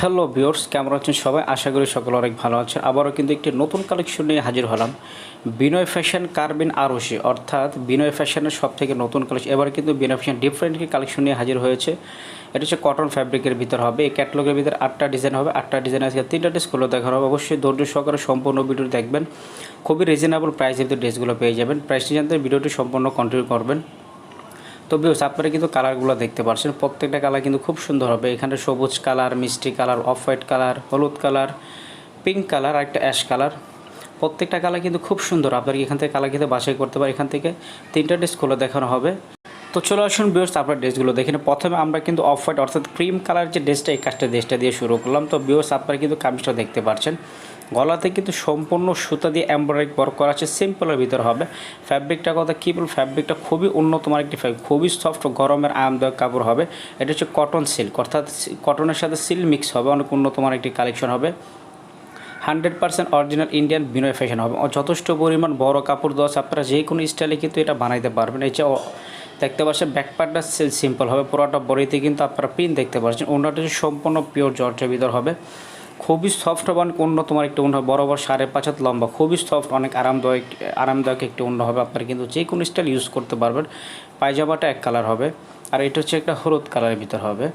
Hello viewers, কেমন আছেন সবাই? আশা করি সকলে অনেক ভালো আছেন। আবারও কিন্তু একটি নতুন কালেকশন নিয়ে হাজির হলাম। বিনয় ফ্যাশন কার্বিন আরশি অর্থাৎ বিনয় ফ্যাশনের সব থেকে নতুন কালেকশন এবার কিন্তু বিনয় ফ্যাশন ডিফারেন্ট কালেকশন নিয়ে হাজির হয়েছে। এটা হচ্ছে কটন ফ্যাব্রিকের ভিতর হবে। এই ক্যাটলগের ভিতরে আটটা ডিজাইন হবে। আটটা ডিজাইন আজকে তিনটা ড্রেস খুলে দেখানো হবে। অবশ্যই ধৈর্য সহকারে সম্পূর্ণ ভিডিও দেখবেন। খুবই রিজনেবল প্রাইসের ভিতরে ড্রেসগুলো পেয়ে যাবেন। প্রাইসটি জানতে ভিডিওটি সম্পূর্ণ কন্টিনিউ করবেন। তো বিকজ আপনারা কিন্তু কালারগুলো দেখতে পারছেন। প্রত্যেকটা কালার কিন্তু খুব সুন্দর হবে। এখানে সবুজ কালার, মিষ্টি কালার অফ হোয়াইট কালার, হলুদ কালার, পিঙ্ক কালার আর একটা অ্যাশ কালার। প্রত্যেকটা কালার কিন্তু খুব সুন্দর। আপনারা এখান থেকে কালার কিন্তু বাছাই করতে পারেন। এখান থেকে তিনটা ড্রেস খুলে দেখানো হবে। তো চলে আসুন বিয়র্স আপনার ড্রেসগুলো দেখেন প্রথমে আমরা কিন্তু অফ হোয়াইট অর্থাৎ ক্রিম কালার যে ড্রেসটা এই কাজটা ড্রেসটা দিয়ে শুরু করলাম। তো বিয়র্স আপনারা কিন্তু কামিজটা দেখতে পাচ্ছেন গলাতে কিন্তু সম্পূর্ণ সুতা দিয়ে এমব্রয়ডারি ওয়ার্ক করা আছে। সিম্পলের ভিতর হবে। ফ্যাব্রিকটা কথা কী বল ফ্যাব্রিকটা খুবই উন্নত মানের একটি ফ্যাব্রিক খুবই সফট গরমের আরামদায়ক কাপড় হবে। এটা হচ্ছে কটন সিল্ক অর্থাৎ কটনের সাথে সিল্ক মিক্স হবে। অনেক উন্নত মানের একটি কালেকশন হবে। Hundred percent original Indian Binoy fashion হবে। যথেষ্ট পরিমাণ বড় কাপড় দেওয়া আছে। আপনারা যে কোনো স্টাইলে কিন্তু এটা বানাইতে পারবেন। এই যে দেখতে পাচ্ছেন ব্যাকপার্টটা সিম্পল হবে। পুরোটা বড়িতে কিন্তু আপনারা পিন দেখতে পাচ্ছেন। ওনাটা সম্পূর্ণ পিওর জর্জের ভিতর হবে। খুবই সফট হবে, অনেক অন্য তোমার একটি উন্ন বরাবর সাড়ে পাঁচ হাত লম্বা। খুবই সফট অনেক আরামদায়ক আরামদায়ক একটি অন্য হবে আপনারা কিন্তু যে কোনো স্টাইল ইউজ করতে পারবেন। পায়জামাটা এক কালার হবে। আর এটা হচ্ছে একটা হলুদ কালারের ভিতর হবে।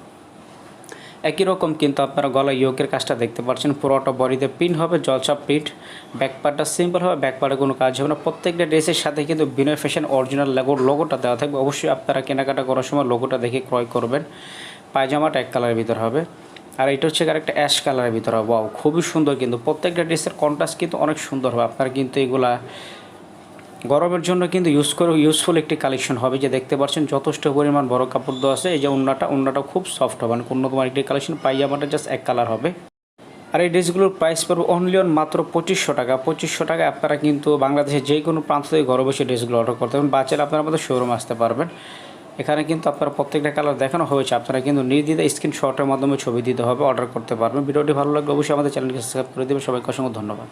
একই রকম কিন্তু আপনারা গলা ইয়োকের কাজটা দেখতে পাচ্ছেন। পুরোটা বডিতে পিন হবে জলসা প্রিন্ট ব্যাকপার্টটা সিম্পল হবে ব্যাকপার্টে কোনো কাজ হবে না। প্রত্যেকটা ড্রেসের সাথে কিন্তু বিনয় ফ্যাশন অরিজিনাল লোগো লোগোটা দেওয়া থাকবে। অবশ্যই আপনারা কেনাকাটা করার সময় লোগোটা দেখে ক্রয় করবেন। পায়জামাটা এক কালারের ভিতর হবে। আর এটা হচ্ছে আরেকটা অ্যাশ কালারের ভিতরে হবে। খুবই সুন্দর কিন্তু। প্রত্যেকটা ড্রেসের কন্ট্রাস্ট কিন্তু অনেক সুন্দর হবে। আপনারা কিন্তু এগুলা গরমের জন্য কিন্তু ইউজ করে ইউজফুল একটি কালেকশন হবে। যে দেখতে পাচ্ছেন যথেষ্ট পরিমাণ বড় কাপড় দেওয়া আছে। এই যে উন্নাটা উন্নাটা খুব সফট হবে। মানে অন্য তোমার একটি কালেকশন পাইজামাটা জাস্ট এক কালার হবে। আর এই ড্রেসগুলোর প্রাইস পড়বে অনলি অন মাত্র পঁচিশশো টাকা। পঁচিশশো টাকা আপনারা কিন্তু বাংলাদেশের যে কোনো প্রান্ত থেকে ঘরে বসে ড্রেসগুলো অর্ডার করতে পারবেন। বাচ্চারা আপনারা আমাদের শোরুম আসতে পারবেন। এখানে কিন্তু আপনারা প্রত্যেকটা কালার দেখানো হয়েছে। আপনারা কিন্তু নির্দ্বিধা স্ক্রিনশটের মাধ্যমে ছবি দিতে হবে অর্ডার করতে পারবেন। ভিডিওটি ভালো লাগলে অবশ্যই আমাদের চ্যানেলকে সাবস্ক্রাইব করে দেবেন। সবাইকে অসংখ্য ধন্যবাদ।